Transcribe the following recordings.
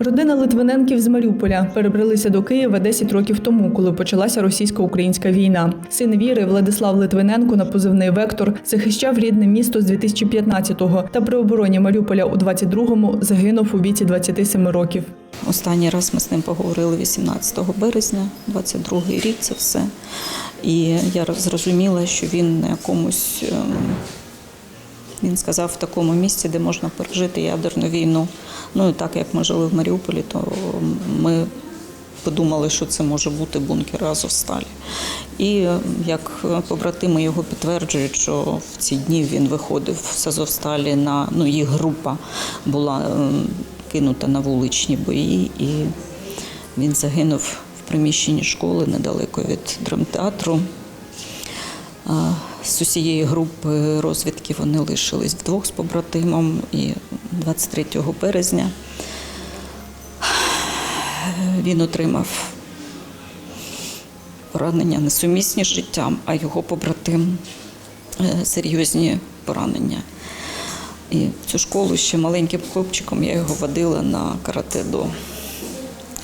Родина Литвиненків з Маріуполя перебралися до Києва 10 років тому, коли почалася російсько-українська війна. Син Віри Владислав Литвиненко на позивний Вектор захищав рідне місто з 2015-го та при обороні Маріуполя у 22-му загинув у віці 27 років. Останній раз ми з ним поговорили 18 березня, 22 рік це все. І я зрозуміла, що він на якомусь, ем, він сказав, в такому місці, де можна пережити ядерну війну. Ну і так як ми жили в Маріуполі, то ми подумали, що це може бути бункер Азовсталі. І е, як побратими його підтверджують, що в ці дні він виходив з Азовсталі на ну, їх група була ем, кинута на вуличні бої, і він загинув в приміщенні школи недалеко від драмтеатру. З усієї групи розвідки вони лишились вдвох з побратимом і 23 березня він отримав поранення несумісні з життям, а його побратим е, серйозні поранення. І в цю школу ще маленьким хлопчиком я його водила на карате-до.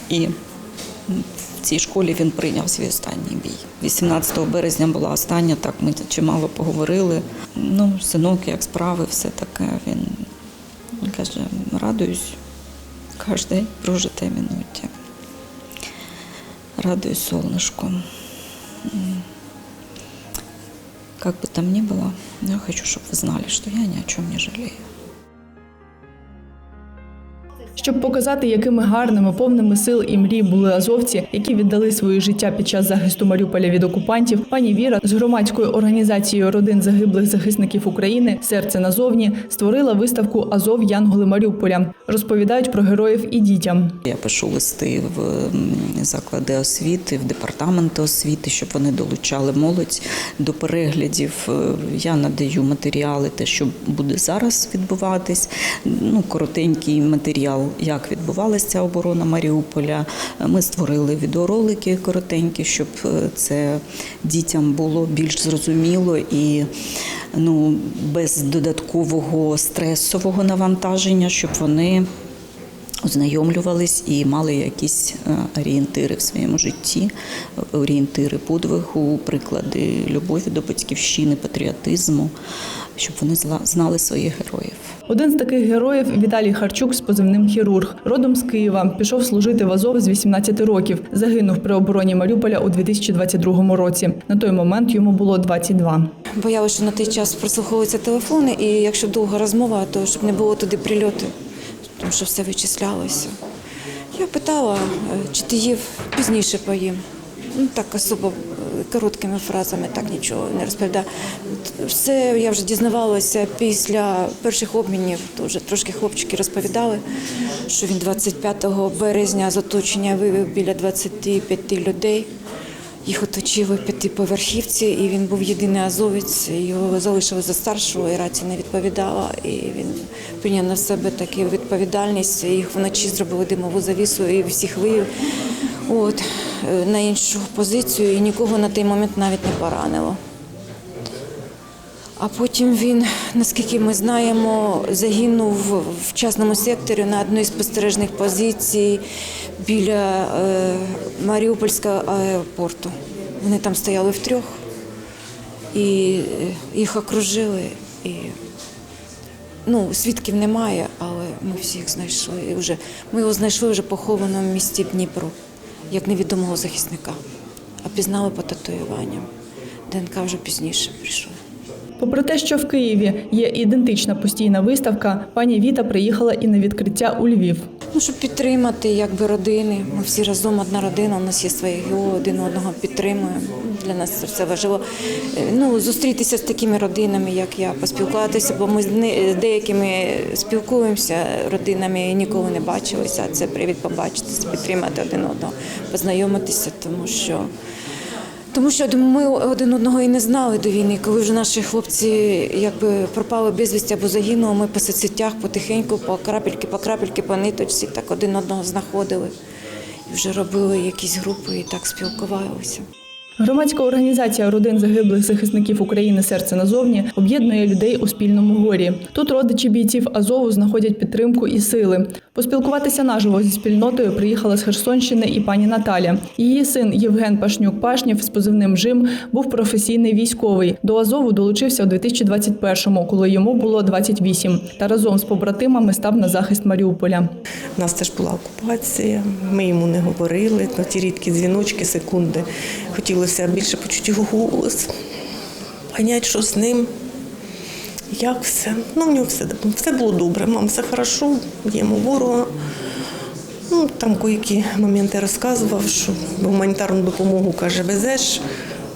І цій школі він прийняв свій останній бій. 18 березня була остання, так ми чимало поговорили. Ну, синок, як справи, все таке. Він каже, радуюсь кожній прожитій минуті. Радуюсь солнышку. М. Как бы там ни было, но я хочу, чтобы вы знали, что я ни о чем не жалею. Щоб показати, якими гарними, повними сил і мрій були азовці, які віддали своє життя під час захисту Маріуполя від окупантів, пані Віра з громадською організацією родин загиблих захисників України Серце назовні створила виставку Азов Янголи Маріуполя. Розповідають про героїв і дітям. Я пишу листи в заклади освіти, в департаменти освіти, щоб вони долучали молодь до переглядів. Е, Я надаю матеріали, те, що буде зараз відбуватись. Ну, коротенький матеріал, як відбувалася ця оборона Маріуполя. Ми створили відеоролики коротенькі, щоб е, це дітям було більш зрозуміло і ну, без додаткового стресового навантаження, щоб вони ознайомлювались і мали якісь е, орієнтири в своєму житті, орієнтири подвигу, приклади любові до батьківщини, патріотизму, щоб вони знали своїх героїв. Один з таких героїв Віталій Харчук з позивним хірург. Родом з Києва пішов служити в Азов з 18 років. Загинув при обороні Маріуполя у 2022 році. На той момент йому було 22. Боялася, що на той час прослуховуються телефони, і якщо довга розмова, то щоб не було туди прильоти, тому що все вичислялося. Я питала, е, чи ти їв пізніше поїм. Ну так особо е, короткими фразами, так нічого не розповідав. Все я вже дізнавалася після перших обмінів, то вже трошки хлопчики розповідали, що він 25 березня з оточення вивів біля 25 людей. Їх оточили п'ятиповерхівці, і він був єдиний азовець. Його залишили за старшого, і рація не відповідала. І він прийняв на себе таку відповідальність. Їх вночі зробили димову завісу і всіх вивів от, е, на іншу позицію, і нікого на той момент навіть не поранило. А потім він, наскільки ми знаємо, загинув в частному секторі на одній з спостережних позицій біля е, Маріупольського аеропорту. Вони там стояли втрьох, і е, їх окружили. І, ну, свідків немає, але ми всіх знайшли. І вже, ми його знайшли вже похованим в місті Дніпро, як невідомого захисника. А пізнали по татуюванням. ДНК вже пізніше прийшли. Попри те, що в Києві є ідентична постійна виставка, пані Віта приїхала і на відкриття у Львів. Ну, щоб підтримати якби родини. Ми всі разом одна родина, у нас є свої ГО, один одного підтримуємо. Для нас це все важливо. Е, Ну, зустрітися з такими родинами, як я, поспілкуватися, бо ми з деякими спілкуємося родинами і ніколи не бачилися. Це привід побачитися, підтримати один одного, познайомитися, тому що. Тому що ми один одного і не знали до війни. Коли вже наші хлопці якби пропали безвісті або загинули, ми по соцсетях потихеньку, по крапельки, по крапельки, по ниточці, так один одного знаходили. І вже робили якісь групи і так спілкувалися. Громадська організація родин загиблих захисників України Серце назовні об'єднує людей у спільному горі. Тут родичі бійців Азову знаходять підтримку і сили. Поспілкуватися наживо зі спільнотою приїхала з Херсонщини і пані Наталя. Її син Євген Пашнюк Пашнів з позивним Жим був професійний військовий. До Азову долучився у 2021-му, коли йому було 28, та разом з побратимами став на захист Маріуполя. У нас теж була окупація, ми йому не говорили, на ті рідкі дзвіночки, секунди. Хотілося більше почути його голос, поняти, що з ним, як все. Ну, в нього все, все було добре. Мам, все хорошо, б'ємо ворога. Ну, там які моменти розказував, що гуманітарну допомогу каже, везеш,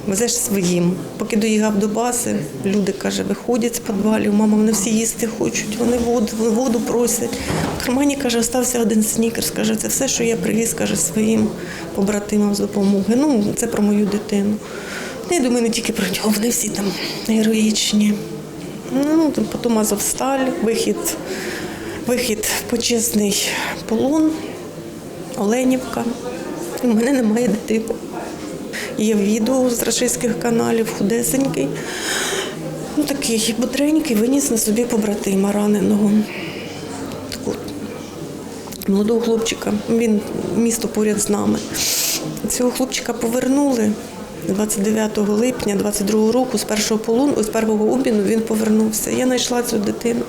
везеш своїм. Поки доїхав до бази, люди каже, виходять з підвалів, мама, вони всі їсти хочуть, вони воду, воду просять. В кармані каже, остався один снікерс, каже, це все, що я привіз, каже, своїм побратимам з допомоги. Ну, це про мою дитину. Ну, Я думаю, не тільки про нього, вони всі там героїчні. Ну, потім Азовсталь, вихід, вихід почесний полон. Оленівка. У мене немає дитини. Є відео з рашистських каналів, худесенький. Ну, такий бодренький, виніс на собі побратима раненого. Таку молодого хлопчика. Він місто поряд з нами. Цього хлопчика повернули 29 липня 22 року з першого полону, з першого обміну він повернувся. Я знайшла цю дитину.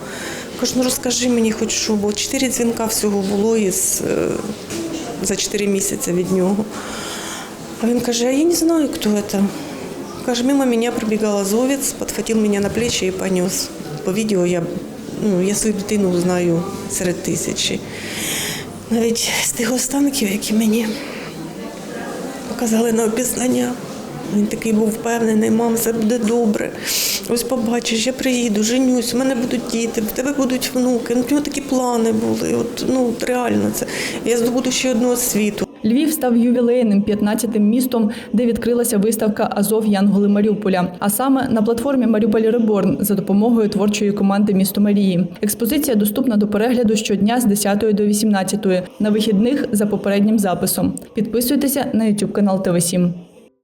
Кажу, ну розкажи мені хоч що, бо чотири дзвінка всього було із, е, за чотири місяці від нього. А він каже, а я не знаю, хто це. Каже, мимо мене прибігав азовець, підхватив мене на плечі і понес. По відео я, ну, я свою дитину знаю серед тисячі. Навіть з тих останків, які мені показали на опізнання. Він такий був впевнений, мам, все буде добре. Ось побачиш, я приїду, женюсь, у мене будуть діти, в тебе будуть внуки. Ну, у нього такі плани були. От, ну, реально це. Я здобуду ще одну освіту. Львів став ювілейним 15-тим містом, де відкрилася виставка Азов Янголи Маріуполя. А саме на платформі Маріуполь Реборн за допомогою творчої команди Місто Марії. Експозиція доступна до перегляду щодня з 10 до 18 на вихідних за попереднім записом. Підписуйтеся на YouTube канал ТВ 7